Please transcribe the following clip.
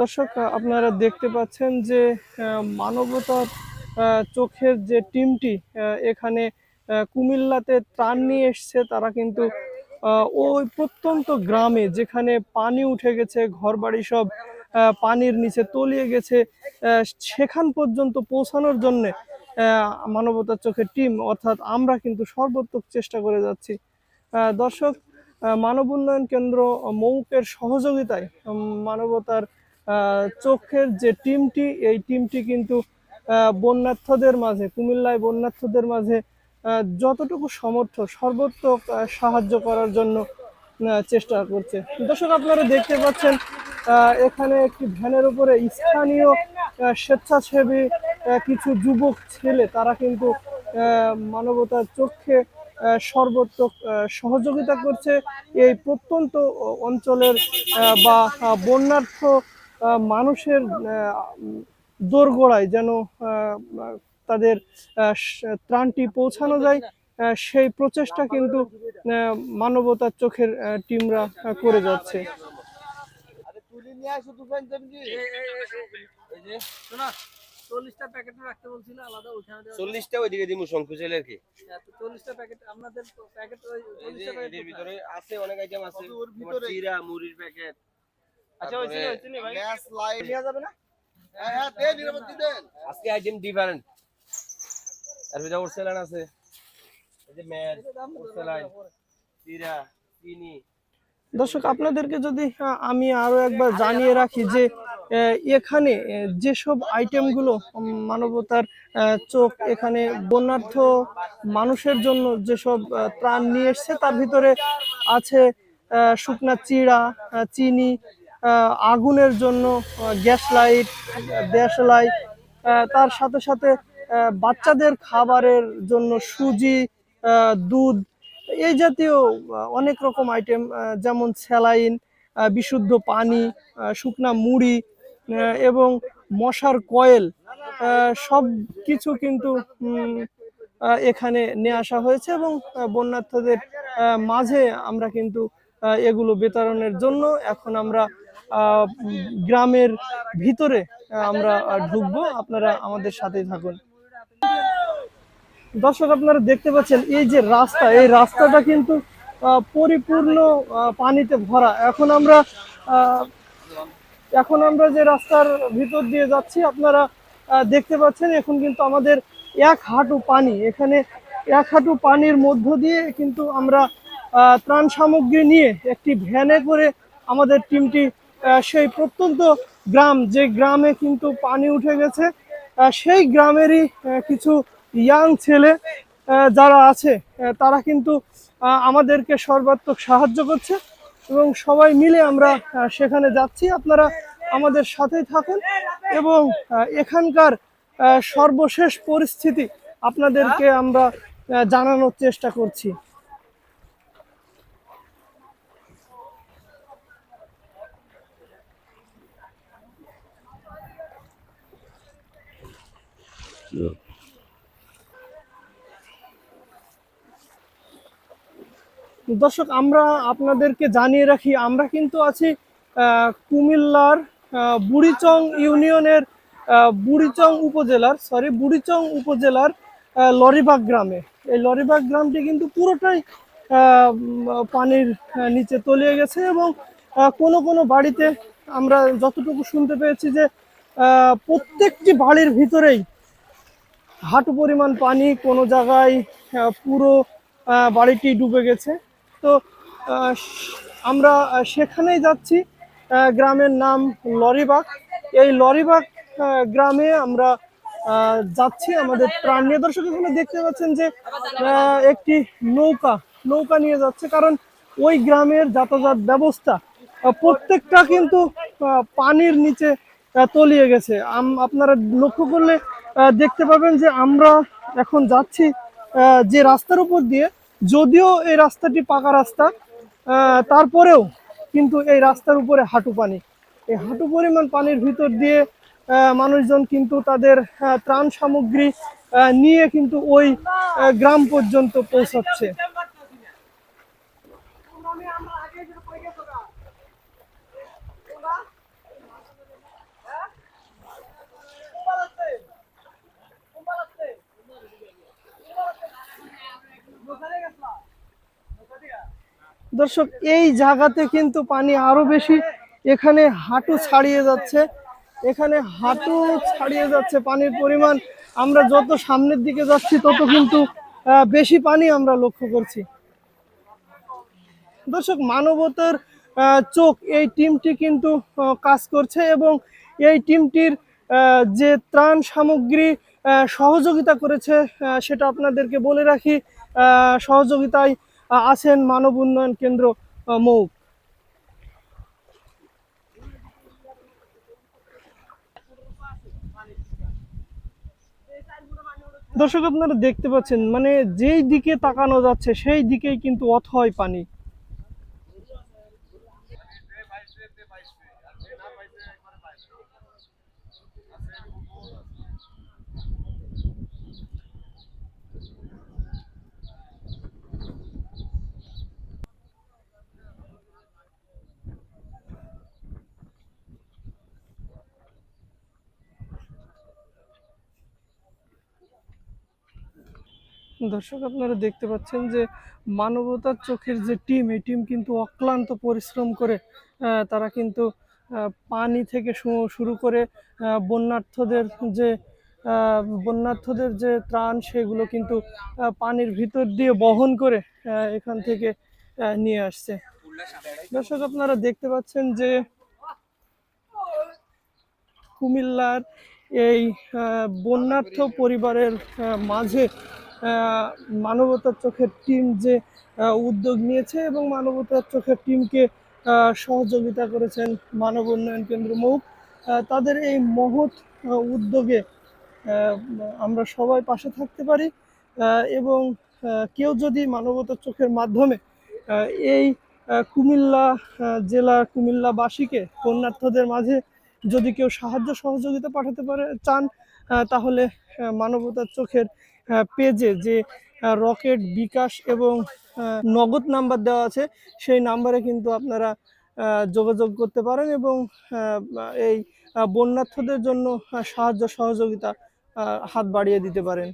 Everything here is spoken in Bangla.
দর্শক আপনারা দেখতে পাচ্ছেন যে মানবতার চোখের যে টিমটি এখানে কুমিল্লাতে ত্রাণ নিয়ে এসছে। তারা কিন্তু ওই প্রত্যন্ত গ্রামে যেখানে পানি উঠে গেছে, ঘরবাড়ি সব পানির নিচে তলিয়ে গেছে সেখান পর্যন্ত পৌঁছানোর জন্যে মানবতার চোখের টিম, অর্থাৎ আমরা কিন্তু সর্বোত্তক চেষ্টা করে যাচ্ছি। দর্শক মানব উন্নয়ন কেন্দ্র মৌকের সহযোগিতায় মানবতার চোখের যে টিমটি এই টিমটি কিন্তু বন্যার্থদের মাঝে কুমিল্লায় বন্যার্থদের মাঝে যতটুকু সমর্থ সর্বোত্তক আহ, সাহায্য করার জন্য চেষ্টা করছে। দর্শক আপনারা দেখতে পাচ্ছেন এখানে একটি ভ্যানের উপরে স্থানীয় স্বেচ্ছাসেবী কিছু যুবক ছেলে তারা কিন্তু মানবতার চোখে আহ, সর্বোত্তক সহযোগিতা করছে। এই প্রত্যন্ত অঞ্চলের বা বন্যার্থ মানুষের আহ, দোরগোড়ায় যেন আহ, তাদের ত্রাণটি পৌঁছানো যায় সেই প্রচেষ্টা কিন্তু মানবতার চোখের টিমরা করে যাচ্ছে। চল্লিশটা প্যাকেট রাখতে বলছিল আলাদা ওইখানে চল্লিশটা ওইদিকে দিমু শঙ্কুচেলের আর কি। চল্লিশটা প্যাকেট আপনাদের প্যাকেট ভিতরে আছে অনেক আইটেম আছে মুড়ির প্যাকেট আচ্ছা ওই চিনি, ভাই? গ্যাস লাইট নেওয়া যাবে না? হ্যাঁ হ্যাঁ দেন নিরাপত্তি দেন। আজকে আইটেম ডিফারেন্ট। এর ভিতরে ওরসেলান আছে। এই যে ম্যাট ওরসেলাইন চিরা চিনি দর্শক আপনাদেরকে যদি আমি আরও একবার জানিয়ে রাখি যে আহ, এখানে যেসব আইটেমগুলো মানবতার আহ, চোখ এখানে বন্যার্থ মানুষের জন্য যেসব ত্রাণ নিয়ে এসছে তার ভিতরে আছে আহ, শুকনা চিড়া চিনি আগুনের জন্য গ্যাস লাইট গ্যাস লাইট তার সাথে সাথে বাচ্চাদের খাবারের জন্য সুজি দুধ, এই জাতীয় অনেক রকম আইটেম যেমন স্যালাইন বিশুদ্ধ পানি শুকনা মুড়ি এবং মশার কয়েল সব কিছু কিন্তু এখানে নিয়ে আসা হয়েছে এবং বন্যার্থদের মাঝে আমরা কিন্তু এগুলো বিতরণের জন্য এখন আমরা গ্রামের ভিতরে আমরা ঢুকবো, আপনারা আমাদের সাথেই থাকুন। দর্শক, আপনারা দেখতে পাচ্ছেন, এই যে রাস্তা, এই রাস্তাটা কিন্তু পরিপূর্ণ পানিতে ভরা। এখন আমরা এখন আমরা যে রাস্তার ভিতর দিয়ে যাচ্ছি, আপনারা দেখতে পাচ্ছেন, এখন কিন্তু আমাদের এক হাঁটু পানি। এখানে এক হাঁটু পানির মধ্য দিয়ে কিন্তু আমরা ত্রাণ সামগ্রী নিয়ে একটি ভ্যানে করে আমাদের টিমটি সেই প্রত্যন্ত গ্রাম, যে গ্রামে কিন্তু পানি উঠে গেছে সেই গ্রামেরই কিছু ইয়াং ছেলে যারা আছে তারা কিন্তু আমাদেরকে সর্বাত্মক সাহায্য করছে এবং সবাই মিলে আমরা সেখানে যাচ্ছি। আপনারা আমাদের সাথেই থাকুন এবং এখানকার সর্বশেষ পরিস্থিতি আপনাদেরকে আমরা জানানোর চেষ্টা করছি। দর্শক, আমরা আপনাদেরকে জানিয়ে রাখি, আমরা কিন্তু আছি কুমিল্লার বুড়িচং ইউনিয়নের বুড়িচং উপজেলার সরি বুড়িচং উপজেলার লরিবাগ গ্রামে। এই লরিবাগ গ্রামটি কিন্তু পুরোটাই পানির নিচে তলিয়ে গেছে এবং কোনো কোনো বাড়িতে আমরা যতটুকু শুনতে পেয়েছি যে প্রত্যেকটি বাড়ির ভিতরেই হাঁটু পরিমাণ পানি কোনো জায়গায় পুরো বাড়িটি ডুবে গেছে। তো আমরা সেখানেই যাচ্ছি গ্রামের নাম লরিবাগ। এই লরিবাগ গ্রামে আমরা যাচ্ছি। আমাদের প্রাণ নিয়ে দর্শক এখানে দেখতে পাচ্ছেন যে একটি নৌকা নৌকা নিয়ে যাচ্ছে। কারণ ওই গ্রামের যাতায়াত ব্যবস্থা প্রত্যেকটা কিন্তু পানির নিচে তলিয়ে গেছে। আপনারা লক্ষ্য করলে দেখতে পাবেন যে আমরা এখন যাচ্ছি যে রাস্তার উপর দিয়ে। যদিও এই রাস্তাটি পাকা রাস্তা তারপরেও কিন্তু এই রাস্তার উপরে হাঁটু পানি। এই হাঁটু পরিমাণ পানির ভিতর দিয়ে মানুষজন কিন্তু তাদের ত্রাণ সামগ্রী নিয়ে কিন্তু ওই গ্রাম পর্যন্ত পৌঁছাচ্ছে। দর্শক, এই জায়গাতে কিন্তু পানি আরও বেশি। এখানে হাঁটু ছাড়িয়ে যাচ্ছে। এখানে হাঁটু ছাড়িয়ে যাচ্ছে পানির পরিমাণ। আমরা যত সামনের দিকে যাচ্ছি, তত কিন্তু বেশি পানি আমরা লক্ষ্য করছি। দর্শক, মানবতার চোখ, এই টিমটি কিন্তু কাজ করছে এবং এই টিমটির যে ত্রাণ সামগ্রী সহযোগিতা করেছে সেটা আপনাদেরকে বলে রাখি। সহযোগিতায় আছেন মানব উন্নয়ন কেন্দ্র আহ, মৌ। দর্শক আপনারা দেখতে পাচ্ছেন মানে যেই দিকে তাকানো যাচ্ছে সেই দিকেই কিন্তু অথয় পানি। দর্শক, আপনারা দেখতে পাচ্ছেন যে মানবতার চোখের যে টিম, এই টিম কিন্তু অক্লান্ত পরিশ্রম করে তারা কিন্তু পানি থেকে শুরু করে বন্যার্থদের যে বন্যার্থদের যে ত্রাণ, সেগুলো কিন্তু পানির ভিতর দিয়ে বহন করে এখান থেকে নিয়ে আসছে। দর্শক, আপনারা দেখতে পাচ্ছেন যে কুমিল্লার এই বন্যার্থ পরিবারের মাঝে মানবতার চোখের টিম যে উদ্যোগ নিয়েছে এবং মানবতার চোখের টিমকে সহযোগিতা করেছেন মানব উন্নয়ন কেন্দ্র মৌ। আহ, তাদের এই মহৎ উদ্যোগে আমরা সবাই পাশে থাকতে পারি। এবং কেউ যদি মানবতার চোখের মাধ্যমে এই কুমিল্লা জেলার কুমিল্লাবাসীকে বন্যার্থদের মাঝে যদি কেউ সাহায্য সহযোগিতা পাঠাতে পারে চান তাহলে মানবতার চোখের পেজে যে রকেট বিকাশ এবং নগদ নাম্বার দেওয়া আছে, সেই নাম্বারে কিন্তু আপনারা যোগাযোগ করতে পারেন এবং এই বন্যার্থদের জন্য সাহায্য সহযোগিতা হাত বাড়িয়ে দিতে পারেন।